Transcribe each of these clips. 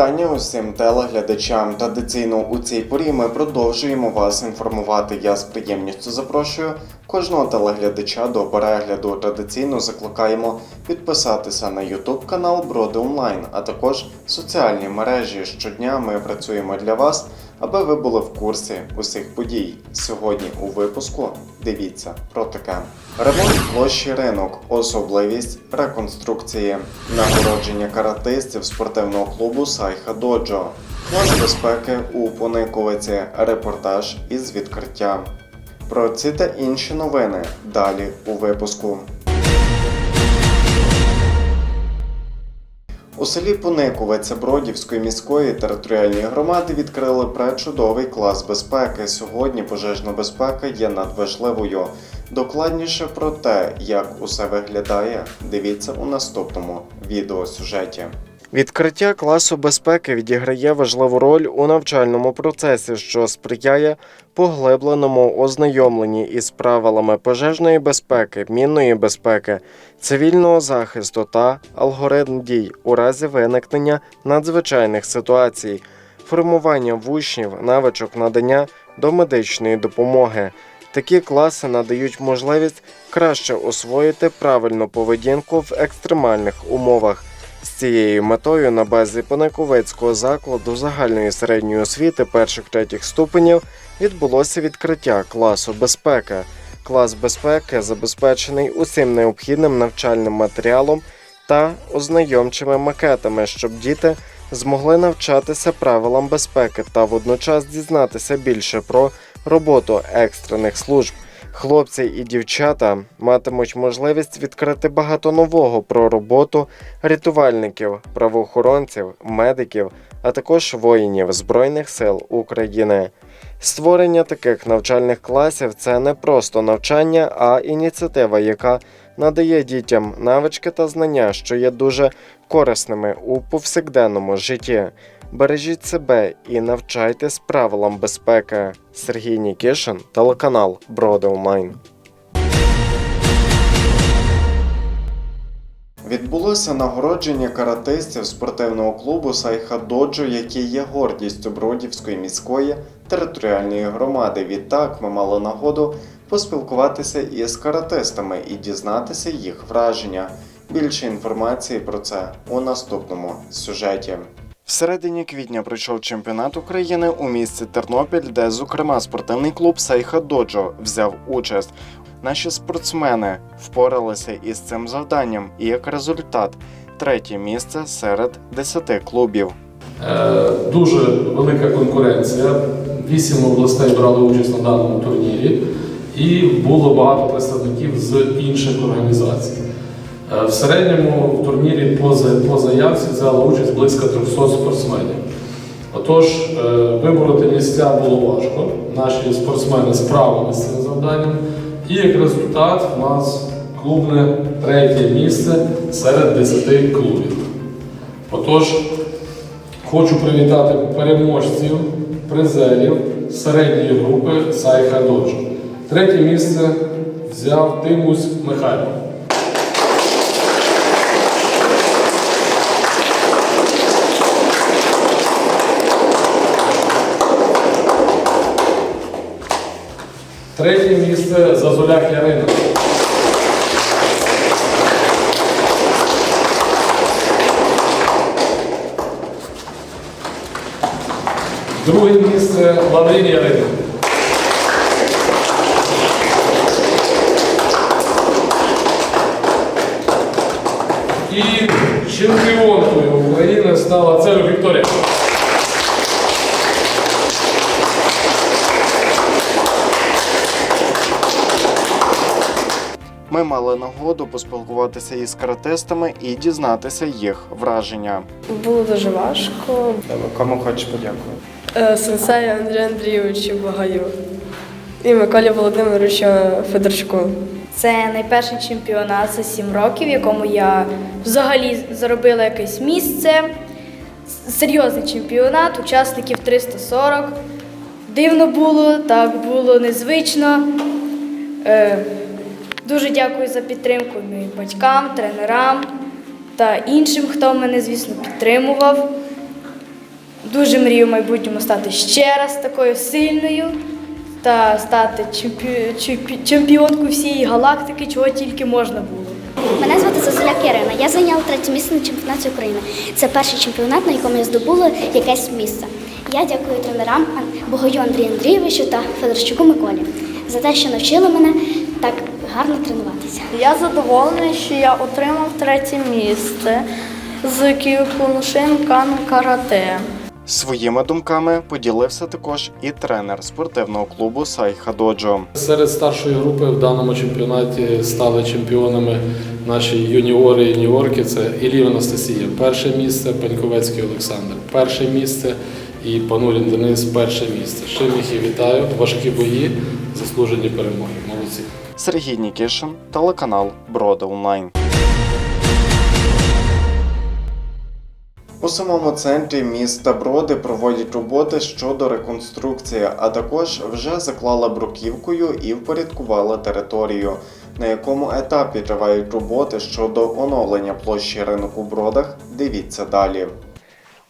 Вітання усім телеглядачам. Традиційно у цій порі ми продовжуємо вас інформувати. Я з приємністю запрошую кожного телеглядача до перегляду. Традиційно закликаємо підписатися на YouTube канал Броди Онлайн, а також соціальні мережі. Щодня ми працюємо для вас, аби ви були в курсі усіх подій. Сьогодні у випуску дивіться про таке. Ремонт площі ринок, особливість реконструкції, нагородження каратистів спортивного клубу Сайха Доджо, клас безпеки у Пониковиці, репортаж із відкриття. Про ці та інші новини далі у випуску. У селі Пониковиця Бродівської міської територіальної громади відкрили пречудовий клас безпеки. Сьогодні пожежна безпека є надважливою. Докладніше про те, як усе виглядає, дивіться у наступному відеосюжеті. Відкриття класу безпеки відіграє важливу роль у навчальному процесі, що сприяє поглибленому ознайомленні із правилами пожежної безпеки, мінної безпеки, цивільного захисту та алгоритм дій у разі виникнення надзвичайних ситуацій, формування в учнів навичок надання домедичної допомоги. Такі класи надають можливість краще освоїти правильну поведінку в екстремальних умовах. З цією метою на базі Пониковицького закладу загальної середньої освіти перших третіх ступенів відбулося відкриття класу безпеки. Клас безпеки забезпечений усім необхідним навчальним матеріалом та ознайомчими макетами, щоб діти змогли навчатися правилам безпеки та водночас дізнатися більше про роботу екстрених служб. Хлопці і дівчата матимуть можливість відкрити багато нового про роботу рятувальників, правоохоронців, медиків, а також воїнів Збройних сил України. Створення таких навчальних класів це не просто навчання, а ініціатива, яка надає дітям навички та знання, що є дуже корисними у повсякденному житті. Бережіть себе і навчайтесь правилам безпеки. Сергій Нікішин, телеканал Броди Онлайн. Відбулося нагородження каратистів спортивного клубу Сайха Доджо, який є гордістю Бродівської міської територіальної громади. Відтак ми мали нагоду поспілкуватися із каратистами і дізнатися їх враження. Більше інформації про це у наступному сюжеті. В середині квітня пройшов чемпіонат України у місті Тернопіль, де, зокрема, спортивний клуб Сейха Доджо взяв участь. Наші спортсмени впоралися із цим завданням, і як результат, третє місце серед 10 клубів. Е, Дуже велика конкуренція. Вісім областей брали участь на даному турнірі, і було багато представників з інших організацій. Е, В середньому в турнірі по, за- по заявці взяло участь близько 300 спортсменів. Отож, е, вибороти місця було важко. Наші спортсмени справилися з цим завданням. І як результат в нас клубне третє місце серед 10 клубів. Отож, Хочу привітати переможців, призерів середньої групи Сайха Доджо. Третє місце взяв Тимусь Михайло. Третє місце Зазуляк Ярина. Друге місце Лаврін Ярина. І чемпіонкою України стала Церу Вікторія. Ми мали нагоду поспілкуватися із каратистами і дізнатися їх враження. Було дуже важко. Кому хочеш подякувати? Е, Сенсею Андрію Андрійовичу Багаю. і Миколі Володимировичу Федорчуку. Це найперший чемпіонат за 7 років, в якому я взагалі заробила якесь місце. Серйозний чемпіонат, учасників 340. Дивно було, так було незвично. Е, дуже дякую за підтримку моїм батькам, тренерам та іншим, хто мене, звісно, підтримував. Дуже мрію в майбутньому стати ще раз такою сильною та стати чемпі... чемпі... чемпіонкою всієї галактики, чого тільки можна було. Мене звати Зазуляк Ірина. Я зайняла третє місце на чемпіонаті України. Це перший чемпіонат, на якому я здобула якесь місце. Я дякую тренерам Богою Андрію Андрійовичу та Федорчуку Миколі за те, що навчили мене так гарно тренуватися. Я задоволений, що я отримав третє місце з Кіокуншин Кан Карате. Своїми думками поділився також і тренер спортивного клубу Сайха Доджо. Серед старшої групи в даному чемпіонаті стали чемпіонами наші юніори і юніорки. Це Ілів Анастасія, перше місце, Паньковецький Олександр, перше місце і Панулін Денис перше місце. З їх і вітаю. Важкі бої, заслужені перемоги. Молодці. Сергій Нікішин, телеканал Броди Онлайн. У самому центрі міста Броди проводять роботи щодо реконструкції, а також вже заклала бруківкою і впорядкувала територію, на якому етапі тривають роботи щодо оновлення площі ринок у Бродах. Дивіться далі.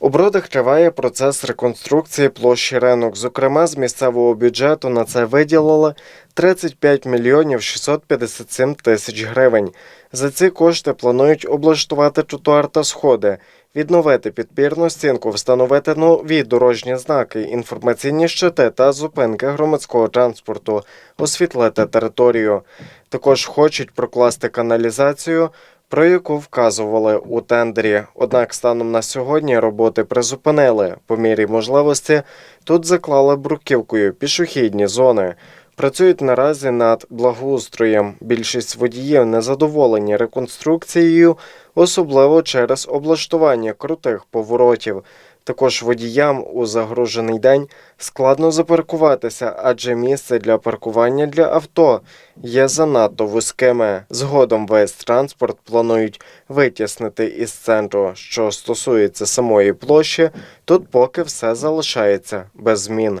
У Бродах триває процес реконструкції площі ринок. Зокрема, з місцевого бюджету на це виділили 35 мільйонів 657 тисяч гривень. За ці кошти планують облаштувати тротуар та сходи, відновити підпірну стінку, встановити нові дорожні знаки, інформаційні щити та зупинки громадського транспорту, освітлити територію. Також хочуть прокласти каналізацію, про яку вказували у тендері. Однак станом на сьогодні роботи призупинили. По мірі можливості тут заклали бруківкою пішохідні зони. Працюють наразі над благоустроєм. Більшість водіїв незадоволені реконструкцією, особливо через облаштування крутих поворотів. Також водіям у загружений день складно запаркуватися, адже місце для паркування для авто є занадто вузькими. Згодом весь транспорт планують витіснити із центру. Що стосується самої площі, тут поки все залишається без змін.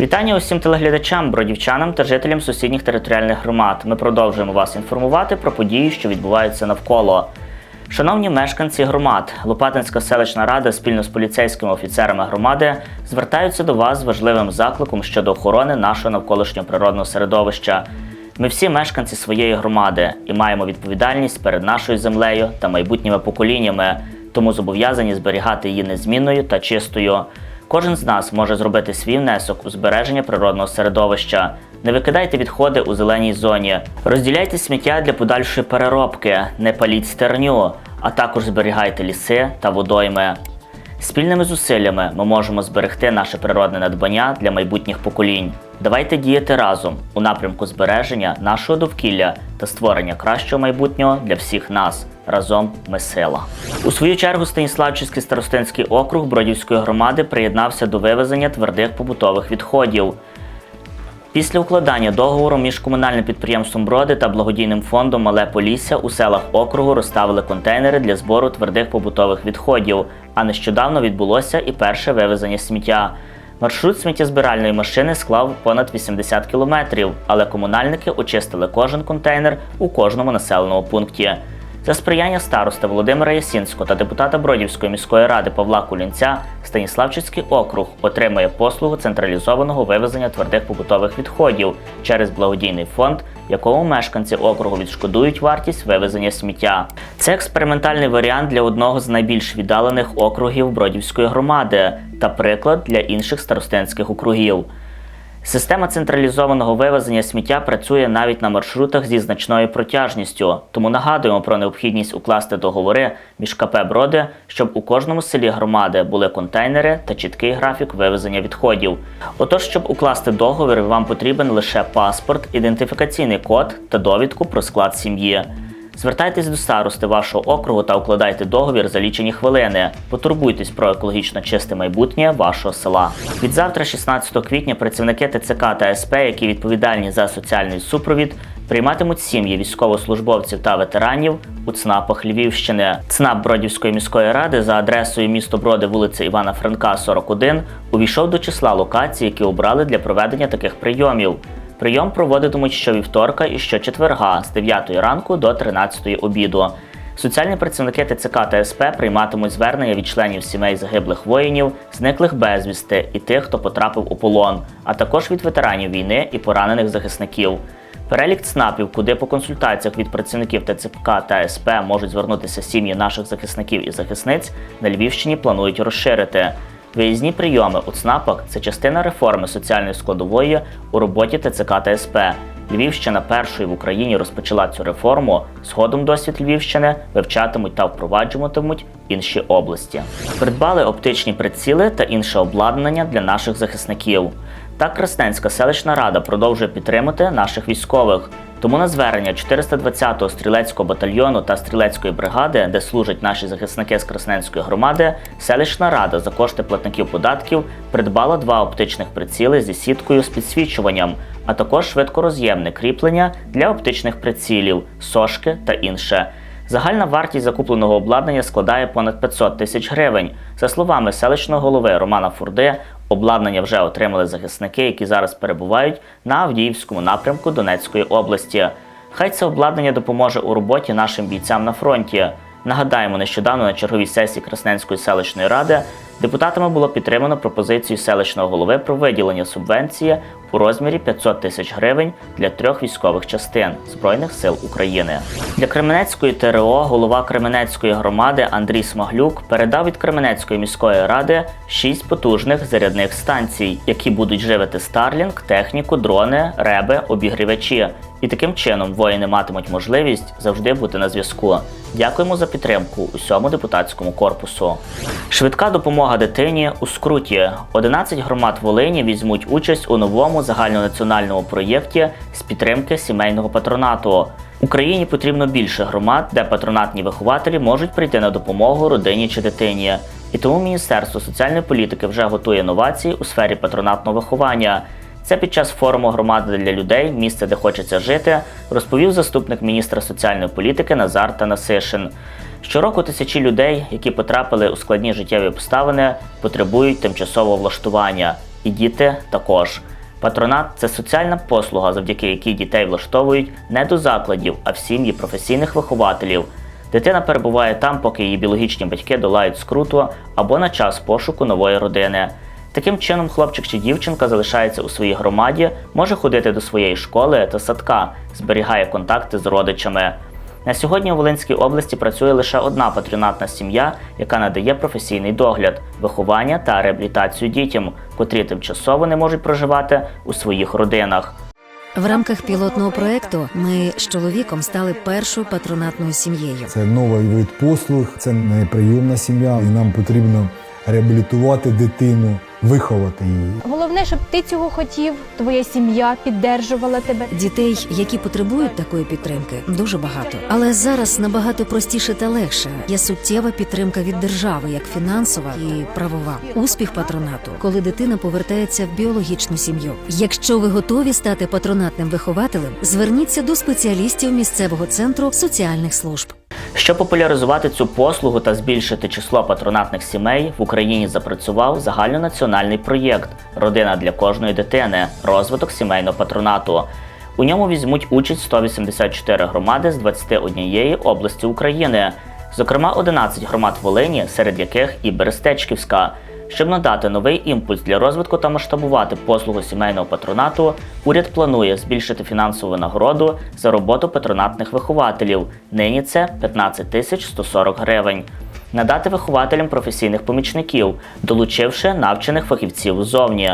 Вітання усім телеглядачам, бродівчанам та жителям сусідніх територіальних громад. Ми продовжуємо вас інформувати про події, що відбуваються навколо. Шановні мешканці громад, Лопатинська селищна рада спільно з поліцейськими офіцерами громади звертаються до вас з важливим закликом щодо охорони нашого навколишнього природного середовища. Ми всі мешканці своєї громади і маємо відповідальність перед нашою землею та майбутніми поколіннями, тому зобов'язані зберігати її незмінною та чистою. Кожен з нас може зробити свій внесок у збереження природного середовища. Не викидайте відходи у зеленій зоні, розділяйте сміття для подальшої переробки, не паліть стерню, а також зберігайте ліси та водойми. Спільними зусиллями ми можемо зберегти наше природне надбання для майбутніх поколінь. Давайте діяти разом у напрямку збереження нашого довкілля та створення кращого майбутнього для всіх нас. Разом ми сила. У свою чергу Станіславчиський старостинський округ Бродівської громади приєднався до вивезення твердих побутових відходів. Після укладання договору між комунальним підприємством Броди та благодійним фондом Мале Полісся у селах округу розставили контейнери для збору твердих побутових відходів, а нещодавно відбулося і перше вивезення сміття. Маршрут сміттєзбиральної машини склав понад 80 кілометрів, але комунальники очистили кожен контейнер у кожному населеному пункті. За сприяння староста Володимира Ясінського та депутата Бродівської міської ради Павла Кулінця Станіславчицький округ отримує послугу централізованого вивезення твердих побутових відходів через благодійний фонд, якому мешканці округу відшкодують вартість вивезення сміття. Це експериментальний варіант для одного з найбільш віддалених округів Бродівської громади та приклад для інших старостинських округів. Система централізованого вивезення сміття працює навіть на маршрутах зі значною протяжністю, тому нагадуємо про необхідність укласти договори між КП Броди, щоб у кожному селі громади були контейнери та чіткий графік вивезення відходів. Отож, щоб укласти договір, вам потрібен лише паспорт, ідентифікаційний код та довідку про склад сім'ї. Звертайтесь до старости вашого округу та укладайте договір за лічені хвилини. Потурбуйтесь про екологічно чисте майбутнє вашого села. Від завтра, 16 квітня, працівники ТЦК та СП, які відповідальні за соціальний супровід, прийматимуть сім'ї військовослужбовців та ветеранів у ЦНАПах Львівщини. ЦНАП Бродівської міської ради за адресою місто Броди, вулиця Івана Франка, 41, увійшов до числа локацій, які обрали для проведення таких прийомів. Прийом проводитимуть щовівторка і щочетверга з 9 ранку до 13 обіду. Соціальні працівники ТЦК та СП прийматимуть звернення від членів сімей загиблих воїнів, зниклих безвісти і тих, хто потрапив у полон, а також від ветеранів війни і поранених захисників. Перелік ЦНАПів, куди по консультаціях від працівників ТЦК та СП можуть звернутися сім'ї наших захисників і захисниць, на Львівщині планують розширити. Виїзні прийоми у ЦНАПах це частина реформи соціальної складової у роботі ТЦК та СП. Львівщина першою в Україні розпочала цю реформу. Згодом досвід Львівщини вивчатимуть та впроваджуватимуть інші області. Придбали оптичні приціли та інше обладнання для наших захисників. Так Красненська селищна рада продовжує підтримати наших військових. Тому на звернення 420-го стрілецького батальйону та стрілецької бригади, де служать наші захисники з Красненської громади, селищна рада за кошти платників податків придбала два оптичних приціли зі сіткою з підсвічуванням, а також швидкороз'ємне кріплення для оптичних прицілів, сошки та інше. Загальна вартість закупленого обладнання складає понад 500 тисяч гривень. За словами селищного голови Романа Фурди, обладнання вже отримали захисники, які зараз перебувають на Авдіївському напрямку Донецької області. Хай це обладнання допоможе у роботі нашим бійцям на фронті. Нагадаємо, нещодавно на черговій сесії Красненської селищної ради депутатами було підтримано пропозицію селищного голови про виділення субвенції у розмірі 500 тисяч гривень для трьох військових частин Збройних сил України. Для Кременецької ТРО голова Кременецької громади Андрій Смаглюк передав від Кременецької міської ради шість потужних зарядних станцій, які будуть живити Старлінг, техніку, дрони, реби, обігрівачі. І таким чином воїни матимуть можливість завжди бути на зв'язку. Дякуємо за підтримку усьому депутатському корпусу. Швидка допомога дитині у скруті. 11 громад Волині візьмуть участь у новому загальнонаціональному проєкті з підтримки сімейного патронату. Україні потрібно більше громад, де патронатні вихователі можуть прийти на допомогу родині чи дитині. І тому Міністерство соціальної політики вже готує новації у сфері патронатного виховання. Це під час форуму громади для людей, місце, де хочеться жити, розповів заступник міністра соціальної політики Назар Танасишин. Щороку тисячі людей, які потрапили у складні життєві обставини, потребують тимчасового влаштування, і діти також. Патронат це соціальна послуга, завдяки якій дітей влаштовують не до закладів, а в сім'ї професійних вихователів. Дитина перебуває там, поки її біологічні батьки долають скруту або на час пошуку нової родини. Таким чином, хлопчик чи дівчинка залишається у своїй громаді, може ходити до своєї школи та садка, зберігає контакти з родичами. На сьогодні у Волинській області працює лише одна патронатна сім'я, яка надає професійний догляд, виховання та реабілітацію дітям, котрі тимчасово не можуть проживати у своїх родинах. В рамках пілотного проекту ми з чоловіком стали першою патронатною сім'єю. Це новий вид послуг, це не прийомна сім'я, і нам потрібно реабілітувати дитину, виховати її. Головне, щоб ти цього хотів, твоя сім'я піддержувала тебе. Дітей, які потребують такої підтримки, дуже багато. Але зараз набагато простіше та легше. Є суттєва підтримка від держави, як фінансова і правова. Успіх патронату, коли дитина повертається в біологічну сім'ю. Якщо ви готові стати патронатним вихователем, зверніться до спеціалістів місцевого центру соціальних служб. Щоб популяризувати цю послугу та збільшити число патронатних сімей, в Україні запрацював загальнонаціональний проєкт Родина для кожної дитини розвиток сімейного патронату. У ньому візьмуть участь 184 громади з 21 області України, зокрема 11 громад Волині, серед яких і Берестечківська. Щоб надати новий імпульс для розвитку та масштабувати послугу сімейного патронату, уряд планує збільшити фінансову винагороду за роботу патронатних вихователів. Нині це 15 тисяч 140 гривень. Надати вихователям професійних помічників, долучивши навчених фахівців ззовні.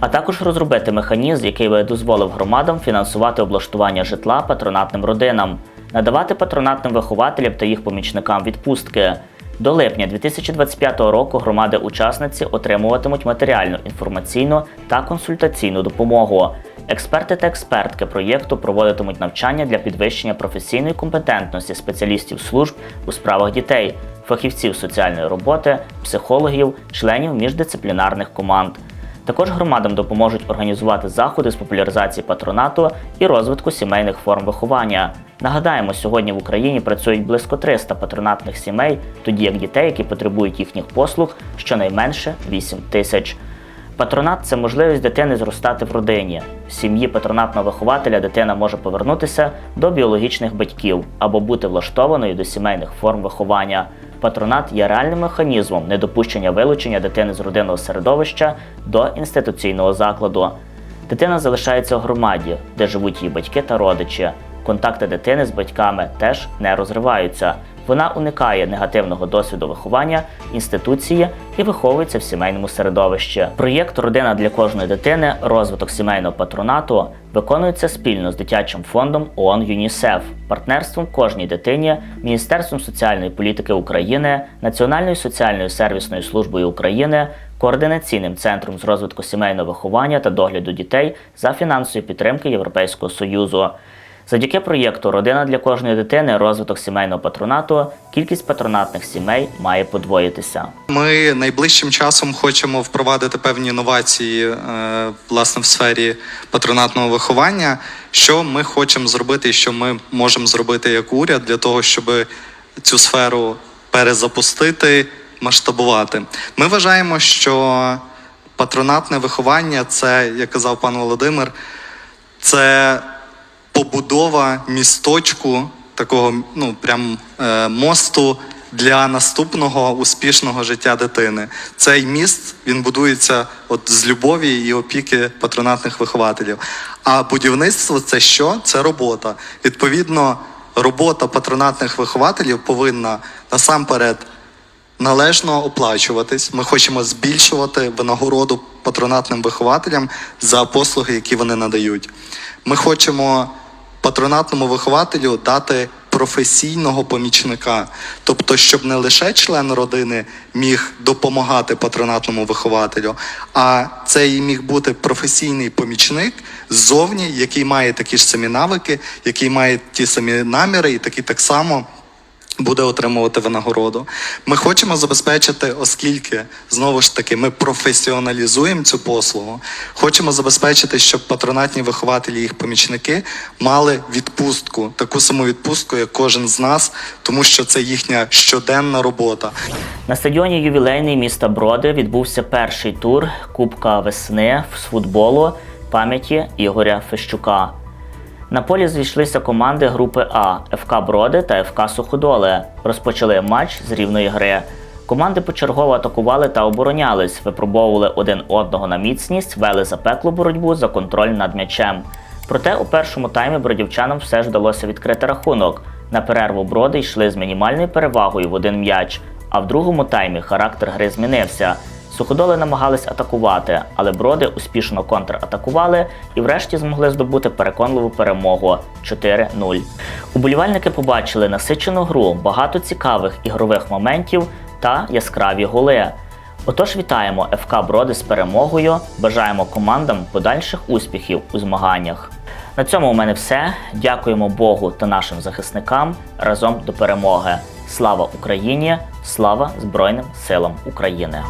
А також розробити механізм, який би дозволив громадам фінансувати облаштування житла патронатним родинам, надавати патронатним вихователям та їх помічникам відпустки. До липня 2025 року громади-учасниці отримуватимуть матеріальну, інформаційну та консультаційну допомогу. Експерти та експертки проєкту проводитимуть навчання для підвищення професійної компетентності спеціалістів служб у справах дітей, фахівців соціальної роботи, психологів, членів міждисциплінарних команд. Також громадам допоможуть організувати заходи з популяризації патронату і розвитку сімейних форм виховання. Нагадаємо, сьогодні в Україні працюють близько 300 патронатних сімей, тоді як дітей, які потребують їхніх послуг, щонайменше 8 тисяч. Патронат це можливість дитини зростати в родині. В сім'ї патронатного вихователя дитина може повернутися до біологічних батьків або бути влаштованою до сімейних форм виховання. Патронат є реальним механізмом недопущення вилучення дитини з родинного середовища до інституційного закладу. Дитина залишається в громаді, де живуть її батьки та родичі. Контакти дитини з батьками теж не розриваються. Вона уникає негативного досвіду виховання інституції і виховується в сімейному середовищі. Проєкт Родина для кожної дитини, розвиток сімейного патронату виконується спільно з дитячим фондом ООН ЮНІСЕФ, партнерством кожній дитині, Міністерством соціальної політики України, Національною соціальною сервісною службою України. Координаційним центром з розвитку сімейного виховання та догляду дітей за фінансової підтримки Європейського Союзу. Завдяки проєкту Родина для кожної дитини розвиток сімейного патронату кількість патронатних сімей має подвоїтися. Ми найближчим часом хочемо впровадити певні інновації е, власне в сфері патронатного виховання. Що ми хочемо зробити, і що ми можемо зробити як уряд для того, щоб цю сферу перезапустити, масштабувати. Ми вважаємо, що патронатне виховання це, як казав пан Володимир, це побудова місточку, такого ну прям е, мосту для наступного успішного життя дитини. Цей міст він будується от з любові і опіки патронатних вихователів. А будівництво це що? Це робота. Відповідно, робота патронатних вихователів повинна насамперед належно оплачуватись. Ми хочемо збільшувати винагороду патронатним вихователям за послуги, які вони надають. Ми хочемо патронатному вихователю дати професійного помічника, тобто, щоб не лише член родини міг допомагати патронатному вихователю, а це і міг бути професійний помічник ззовні, який має такі ж самі навики, який має ті самі наміри, і такий так само буде отримувати винагороду. Ми хочемо забезпечити, оскільки знову ж таки ми професіоналізуємо цю послугу. Хочемо забезпечити, щоб патронатні вихователі і їх помічники мали відпустку, таку саму відпустку, як кожен з нас, тому що це їхня щоденна робота. На стадіоні ювілейний міста Броди відбувся перший тур Кубка весни з футболу пам'яті Ігоря Фещука. На полі зійшлися команди групи А ФК Броди та ФК Суходоле. Розпочали матч з рівної гри. Команди почергово атакували та оборонялись, випробовували один одного на міцність, вели запеклу боротьбу за контроль над м'ячем. Проте у першому таймі бродівчанам все ж вдалося відкрити рахунок. На перерву броди йшли з мінімальною перевагою в один м'яч, а в другому таймі характер гри змінився. Суходоли намагались атакувати, але броди успішно контратакували і врешті змогли здобути переконливу перемогу 4-0. Уболівальники побачили насичену гру, багато цікавих ігрових моментів та яскраві голи. Отож, вітаємо ФК Броди з перемогою. Бажаємо командам подальших успіхів у змаганнях. На цьому у мене все. Дякуємо Богу та нашим захисникам разом до перемоги. Слава Україні! Слава Збройним силам України!